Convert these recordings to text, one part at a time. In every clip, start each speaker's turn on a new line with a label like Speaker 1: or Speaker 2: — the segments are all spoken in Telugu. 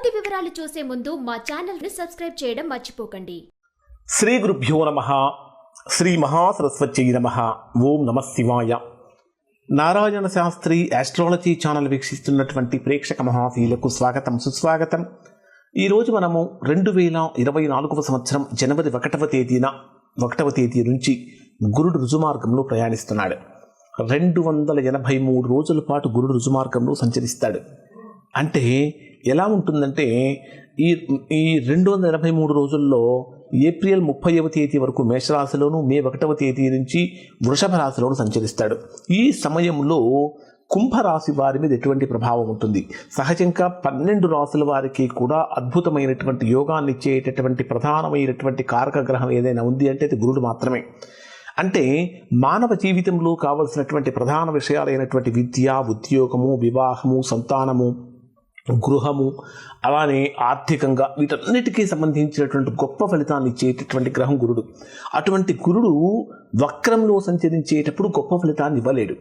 Speaker 1: పూర్తి వివరాలు చూసే ముందు మా ఛానల్ని సబ్స్క్రైబ్ చేయడం మర్చిపోకండి.
Speaker 2: శ్రీ గురుభ్యో నమ. శ్రీ మహాసరస్వతి నమ. ఓం నమ శివాయ. నారాయణ శాస్త్రి ఆస్ట్రాలజీ ఛానల్ వీక్షిస్తున్నటువంటి ప్రేక్షక మహాశీలకు స్వాగతం సుస్వాగతం. ఈరోజు మనము రెండు వేల ఇరవై నాలుగవ సంవత్సరం జనవరి ఒకటవ తేదీన ఒకటవ తేదీ నుంచి గురుడు రుజుమార్గంలో ప్రయాణిస్తున్నాడు. రెండు వందల ఎనభై మూడు రోజుల పాటు గురుడు రుజుమార్గంలో సంచరిస్తాడు. అంటే ఎలా ఉంటుందంటే ఈ ఈ రెండు వందల ఎనభై మూడు రోజుల్లో ఏప్రిల్ ముప్పైవ తేదీ వరకు మేషరాశిలోను మే ఒకటవ తేదీ నుంచి వృషభ రాశిలోను సంచరిస్తాడు. ఈ సమయంలో కుంభరాశి వారి మీద ఎటువంటి ప్రభావం ఉంటుంది? సహజంగా పన్నెండు రాశుల వారికి కూడా అద్భుతమైనటువంటి యోగాన్ని ఇచ్చేటటువంటి ప్రధానమైనటువంటి కారక గ్రహం ఏదైనా ఉంది అంటే అది గురుడు మాత్రమే. అంటే మానవ జీవితంలో కావలసినటువంటి ప్రధాన విషయాలైనటువంటి విద్య ఉద్యోగము వివాహము సంతానము గృహము అలానే ఆర్థికంగా వీటన్నిటికీ సంబంధించినటువంటి గొప్ప ఫలితాన్ని ఇచ్చేటటువంటి గ్రహం గురుడు. అటువంటి గురుడు వక్రంలో సంచరించేటప్పుడు గొప్ప ఫలితాన్ని ఇవ్వలేడు.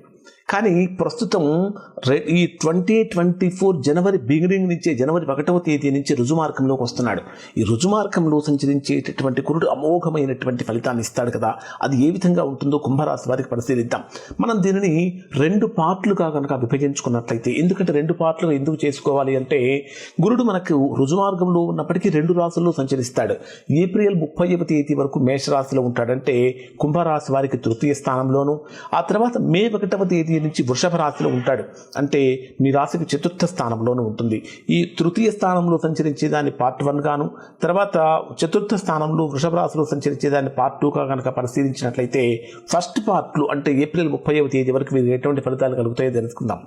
Speaker 2: కానీ ప్రస్తుతం రె ఈ ట్వంటీ ట్వంటీ ఫోర్ జనవరి బిగినింగ్ నుంచే జనవరి ఒకటవ తేదీ నుంచి రుజుమార్గంలోకి వస్తున్నాడు. ఈ రుజుమార్గంలో సంచరించేటటువంటి గురుడు అమోఘమైనటువంటి ఫలితాన్ని ఇస్తాడు కదా. అది ఏ విధంగా ఉంటుందో కుంభరాశి వారికి పరిశీలిద్దాం. మనం దీనిని రెండు పార్ట్లుగా కనుక విభజించుకున్నట్లయితే ఎందుకంటే రెండు పార్ట్లు ఎందుకు చేసుకోవాలి అంటే గురుడు మనకు రుజుమార్గంలో ఉన్నప్పటికీ రెండు రాశుల్లో సంచరిస్తాడు. ఏప్రిల్ ముప్పైవ తేదీ వరకు మేషరాశిలో ఉంటాడంటే కుంభరాశి వారికి తృతీయ స్థానంలోను ఆ తర్వాత మే ఒకటవ తేదీ నుంచి వృషభ రాశిలో ఉంటాడు. అంటే మీ రాశికి చతుర్థ స్థానంలోనూ ఉంటుంది. ఈ తృతీయ స్థానంలో సంచరించే దాన్ని పార్ట్ వన్ గాను తర్వాత చతుర్థ స్థానంలో వృషభ రాశిలో సంచరించే దాన్ని పార్ట్ టూగా కనుక పరిశీలించినట్లయితే ఫస్ట్ పార్ట్లు అంటే ఏప్రిల్ ముప్పైవ తేదీ వరకు మీరు ఎటువంటి ఫలితాలు కలుగుతాయో తెలుసుకుందాం.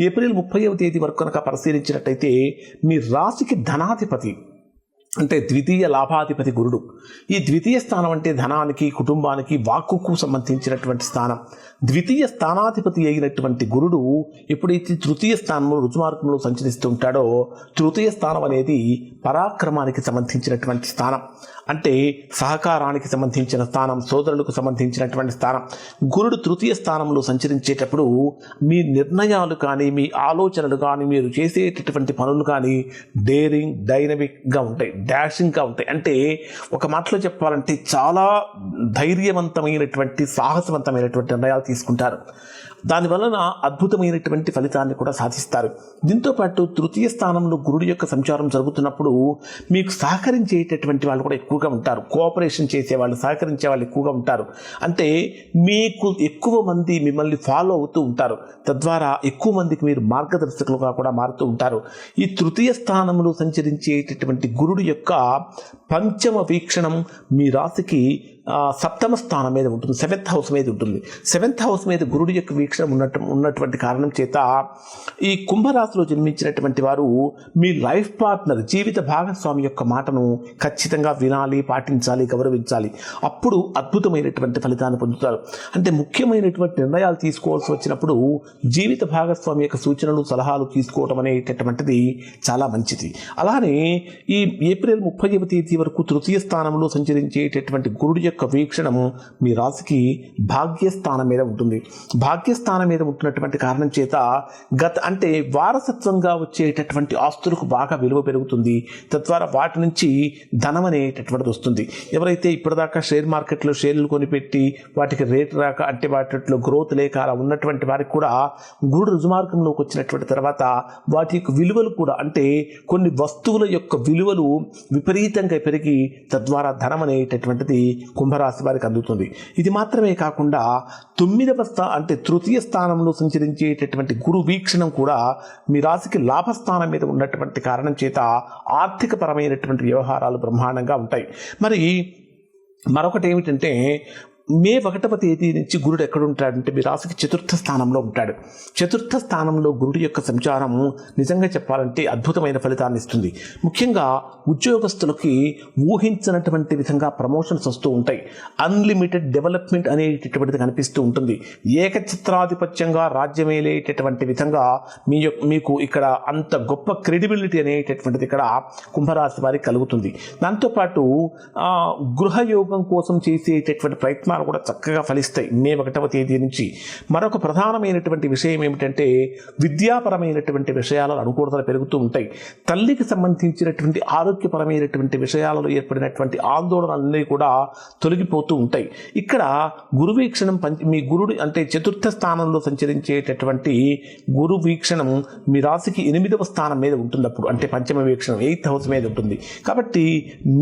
Speaker 2: ఏప్రిల్ ముప్పైవ తేదీ వరకు కనుక పరిశీలించినట్లయితే మీ రాశికి ధనాధిపతి అంటే ద్వితీయ లాభాధిపతి గురుడు. ఈ ద్వితీయ స్థానం అంటే ధనానికి కుటుంబానికి వాక్కుకు సంబంధించినటువంటి స్థానం. ద్వితీయ స్థానాధిపతి అయినటువంటి గురుడు ఎప్పుడైతే తృతీయ స్థానంలో రుజుమార్గంలో సంచరిస్తూ ఉంటాడో తృతీయ స్థానం అనేది పరాక్రమానికి సంబంధించినటువంటి స్థానం. అంటే సహకారానికి సంబంధించిన స్థానం సోదరులకు సంబంధించినటువంటి స్థానం. గురుడు తృతీయ స్థానంలో సంచరించేటప్పుడు మీ నిర్ణయాలు కానీ మీ ఆలోచనలు కానీ మీరు చేసేటటువంటి పనులు కానీ డేరింగ్ డైనమిక్గా ఉంటాయి డాషింగ్గా ఉంటాయి. అంటే ఒక మాటలో చెప్పాలంటే చాలా ధైర్యవంతమైనటువంటి సాహసవంతమైనటువంటి నిర్ణయాలు తీసుకుంటారు దానివలన అద్భుతమైనటువంటి ఫలితాన్ని కూడా సాధిస్తారు. దీంతో పాటు తృతీయ స్థానంలో గురుడు యొక్క సంచారం జరుగుతున్నప్పుడు మీకు సహకరించేటటువంటి వాళ్ళు కూడా ఎక్కువగా ఉంటారు. కోఆపరేషన్ చేసే వాళ్ళు సహకరించే వాళ్ళు ఎక్కువగా ఉంటారు. అంటే మీకు ఎక్కువ మంది మిమ్మల్ని ఫాలో అవుతూ ఉంటారు. తద్వారా ఎక్కువ మందికి మీరు మార్గదర్శకులుగా కూడా మారుతూ ఉంటారు. ఈ తృతీయ స్థానంలో సంచరించేటటువంటి గురుడు యొక్క పంచమ వీక్షణం మీ రాశికి సప్తమ స్థానం మీద ఉంటుంది. సెవెంత్ హౌస్ మీద ఉంటుంది. సెవెంత్ హౌస్ మీద గురుడు యొక్క వీక్షణ ఉన్నట్టు ఉన్నటువంటి కారణం చేత ఈ కుంభరాశిలో జన్మించినటువంటి వారు మీ లైఫ్ పార్ట్నర్ జీవిత భాగస్వామి యొక్క మాటను ఖచ్చితంగా వినాలి పాటించాలి గౌరవించాలి. అప్పుడు అద్భుతమైనటువంటి ఫలితాన్ని పొందుతారు. అంటే ముఖ్యమైనటువంటి నిర్ణయాలు తీసుకోవాల్సి వచ్చినప్పుడు జీవిత భాగస్వామి యొక్క సూచనలు సలహాలు తీసుకోవడం అనేటటువంటిది చాలా మంచిది. అలానే ఈ ఏప్రిల్ ముప్పైవ తేదీ వరకు తృతీయ స్థానంలో సంచరించేటటువంటి గురుడు యొక్క వీక్షణం మీ రాశికి భాగ్యస్థానం మీద ఉంటుంది. స్థానం మీద ఉంటున్నటువంటి కారణం చేత గత అంటే వారసత్వంగా వచ్చేటటువంటి ఆస్తులకు బాగా విలువ పెరుగుతుంది. తద్వారా వాటి నుంచి ధనం అనేటటువంటిది వస్తుంది. ఎవరైతే ఇప్పటిదాకా షేర్ మార్కెట్లో షేర్లు కొనిపెట్టి వాటికి రేట్ రాక అంటే వాటిలో గ్రోత్ లేక అలా ఉన్నటువంటి వారికి కూడా గూడు రుజుమార్గంలోకి వచ్చినటువంటి తర్వాత వాటి యొక్క విలువలు కూడా అంటే కొన్ని వస్తువుల యొక్క విలువలు విపరీతంగా పెరిగి తద్వారా ధనం అనేటటువంటిది కుంభరాశి వారికి అందుతుంది. ఇది మాత్రమే కాకుండా తొమ్మిదవ స్థా అంటే తృతీయ స్థానంలో సంచరించేటటువంటి గురు వీక్షణం కూడా మీ రాశికి లాభస్థానం మీద ఉన్నటువంటి కారణం చేత ఆర్థిక పరమైనటువంటి వ్యవహారాలు బ్రహ్మాండంగా ఉంటాయి. మరి మరొకటి ఏమిటంటే మే ఒకటవ తేదీ నుంచి గురుడు ఎక్కడుంటాడంటే మీ రాశికి చతుర్థ స్థానంలో ఉంటాడు. చతుర్థ స్థానంలో గురుడు యొక్క సంచారం నిజంగా చెప్పాలంటే అద్భుతమైన ఫలితాన్ని ఇస్తుంది. ముఖ్యంగా ఉద్యోగస్తులకి ఊహించినటువంటి విధంగా ప్రమోషన్స్ వస్తూ ఉంటాయి. అన్లిమిటెడ్ డెవలప్మెంట్ అనేటటువంటిది కనిపిస్తూ ఉంటుంది. ఏకచిత్రాధిపత్యంగా రాజ్యమేలేటటువంటి విధంగా మీ యొక్క మీకు ఇక్కడ అంత గొప్ప క్రెడిబిలిటీ అనేటటువంటిది ఇక్కడ కుంభరాశి వారికి కలుగుతుంది. దాంతోపాటు గృహయోగం కోసం చేసేటటువంటి ప్రయత్నాలు కార్యక్రమాలు కూడా చక్కగా ఫలిస్తాయి. మే ఒకటవ తేదీ నుంచి మరొక ప్రధానమైనటువంటి విషయం ఏమిటంటే విద్యాపరమైనటువంటి విషయాలలో అనుకూలతలు పెరుగుతూ ఉంటాయి. తల్లికి సంబంధించినటువంటి ఆరోగ్యపరమైనటువంటి విషయాలలో ఏర్పడినటువంటి ఆందోళనలన్నీ కూడా తొలగిపోతూ ఉంటాయి. ఇక్కడ గురు వీక్షణం పంచ మీ గురుడు అంటే చతుర్థ స్థానంలో సంచరించేటటువంటి గురు వీక్షణం మీ రాశికి ఎనిమిదవ స్థానం మీద ఉంటుంది అప్పుడు అంటే పంచమ వీక్షణం ఎయిత్ హౌస్ మీద ఉంటుంది. కాబట్టి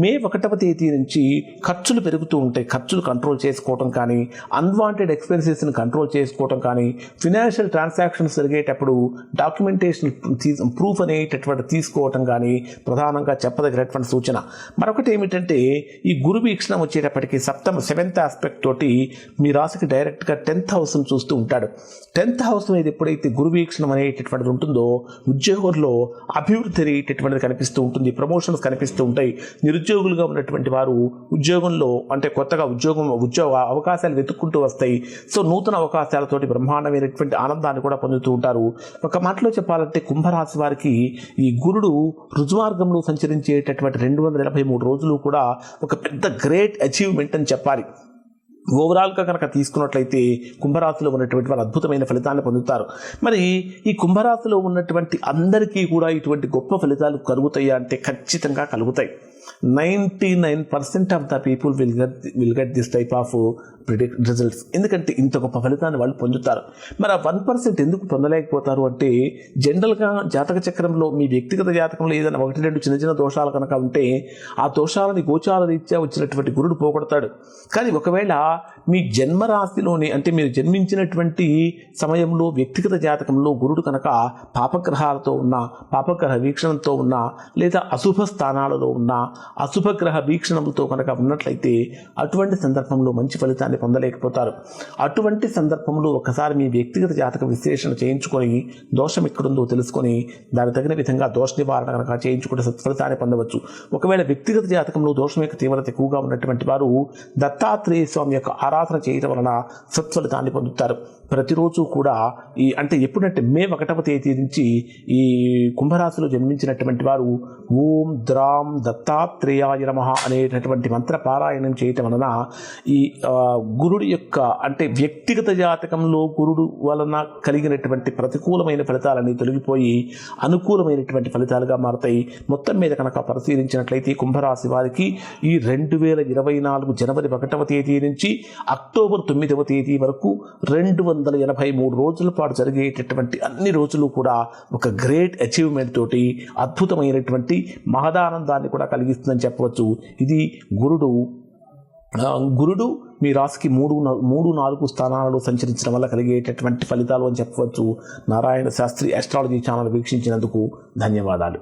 Speaker 2: మే ఒకటవ తేదీ నుంచి ఖర్చులు పెరుగుతూ ఉంటాయి. ఖర్చులు కంట్రోల్ చేసుకోవటం కానీ అన్వాంటెడ్ ఎక్స్పెన్సెస్ని కంట్రోల్ చేసుకోవటం కానీ ఫినాన్షియల్ ట్రాన్సాక్షన్స్ జరిగేటప్పుడు డాక్యుమెంటేషన్ ప్రూఫ్ అనేటటువంటి తీసుకోవటం కానీ ప్రధానంగా చెప్పదగినటువంటి సూచన. మరొకటి ఏమిటంటే ఈ గురు వీక్షణం వచ్చేటప్పటికి సప్తమ సెవెంత్ ఆస్పెక్ట్ తోటి మీ రాశికి డైరెక్ట్గా టెన్త్ హౌస్ని చూస్తూ ఉంటాడు. టెన్త్ హౌస్ మీద ఎప్పుడైతే గురు వీక్షణం అనేటటువంటిది ఉంటుందో ఉద్యోగంలో అభివృద్ధి అనేటటువంటిది కనిపిస్తూ ఉంటుంది ప్రమోషన్స్ కనిపిస్తూ ఉంటాయి. నిరుద్యోగులుగా ఉన్నటువంటి వారు ఉద్యోగంలో అంటే కొత్తగా ఉద్యోగం ఉద్యోగ అవకాశాలు వెతుక్కుంటూ వస్తాయి. సో నూతన అవకాశాలతోటి బ్రహ్మాండమైనటువంటి ఆనందాన్ని కూడా పొందుతూ ఉంటారు. ఒక మాటలో చెప్పాలంటే కుంభరాశి వారికి ఈ గురుడు రుజుమార్గంలో సంచరించేటటువంటి రెండు వందల ఎనభై మూడు రోజులు కూడా ఒక పెద్ద గ్రేట్ అచీవ్మెంట్ అని చెప్పాలి. ఓవరాల్గా కనుక తీసుకున్నట్లయితే కుంభరాశిలో ఉన్నటువంటి వారు అద్భుతమైన ఫలితాన్ని పొందుతారు. మరి ఈ కుంభరాశిలో ఉన్నటువంటి అందరికీ కూడా ఇటువంటి గొప్ప ఫలితాలు కలుగుతాయా అంటే ఖచ్చితంగా కలుగుతాయి. Ninety nine percent of the people will get will get this type of predict results ఎందుకంటే ఇంత గొప్ప ఫలితాన్ని వాళ్ళు పొందుతారు. మరి ఆ వన్ పర్సెంట్ ఎందుకు పొందలేకపోతారు అంటే జనరల్గా జాతక చక్రంలో మీ వ్యక్తిగత జాతకంలో ఏదైనా ఒకటి రెండు చిన్న చిన్న దోషాలు కనుక ఉంటే ఆ దోషాలని గోచార రీత్యా వచ్చినటువంటి గురుడు పోగొడతాడు. కానీ ఒకవేళ మీ జన్మరాశిలోని అంటే మీరు జన్మించినటువంటి సమయంలో వ్యక్తిగత జాతకంలో గురుడు కనుక పాపగ్రహాలతో ఉన్న పాపగ్రహ వీక్షణంతో ఉన్న లేదా అశుభ స్థానాలలో ఉన్న అశుభగ్రహ వీక్షణములతో కనుక ఉన్నట్లయితే అటువంటి సందర్భంలో మంచి ఫలితాన్ని పొందలేకపోతారు. అటువంటి సందర్భంలో ఒకసారి మీ వ్యక్తిగత జాతక విశ్లేషణ చేయించుకొని దోషం ఎక్కడుందో తెలుసుకొని దాని తగిన విధంగా దోష నివారణ కనుక చేయించుకుంటే సత్ఫలితాన్ని పొందవచ్చు. ఒకవేళ వ్యక్తిగత జాతకంలో దోషం యొక్క తీవ్రత ఎక్కువగా ఉన్నటువంటి వారు దత్తాత్రేయ స్వామి యొక్క ఆరాధన చేయడం వలన సత్ఫలితాన్ని పొందుతారు. ప్రతిరోజు కూడా ఈ అంటే ఎప్పుడంటే మే ఒకటవ తేదీ నుంచి ఈ కుంభరాశిలో జన్మించినటువంటి వారు ఓం ద్రాం దత్తాత్రేయాయ నమ అనేటటువంటి మంత్ర పారాయణం చేయటం వలన ఈ గురుడి యొక్క అంటే వ్యక్తిగత జాతకంలో గురుడు వలన కలిగినటువంటి ప్రతికూలమైన ఫలితాలన్నీ తొలగిపోయి అనుకూలమైనటువంటి ఫలితాలుగా మారతాయి. మొత్తం మీద కనుక పరిశీలించినట్లయితే కుంభరాశి వారికి ఈ రెండు వేల ఇరవై నాలుగు జనవరి ఒకటవ తేదీ నుంచి అక్టోబర్ తొమ్మిదవ తేదీ వరకు రెండు వందల ఎనభై మూడు రోజుల పాటు జరిగేటటువంటి అన్ని రోజులు కూడా ఒక గ్రేట్ అచీవ్మెంట్ తోటి అద్భుతమైనటువంటి మహదానందాన్ని కూడా కలిగిస్తుందని చెప్పవచ్చు. ఇది గురుడు గురుడు మీ రాశికి మూడు మూడు నాలుగు స్థానాలలో సంచరించడం వల్ల కలిగేటటువంటి ఫలితాలు అని చెప్పవచ్చు. నారాయణ శాస్త్రి ఆస్ట్రాలజీ ఛానల్ వీక్షించినందుకు ధన్యవాదాలు.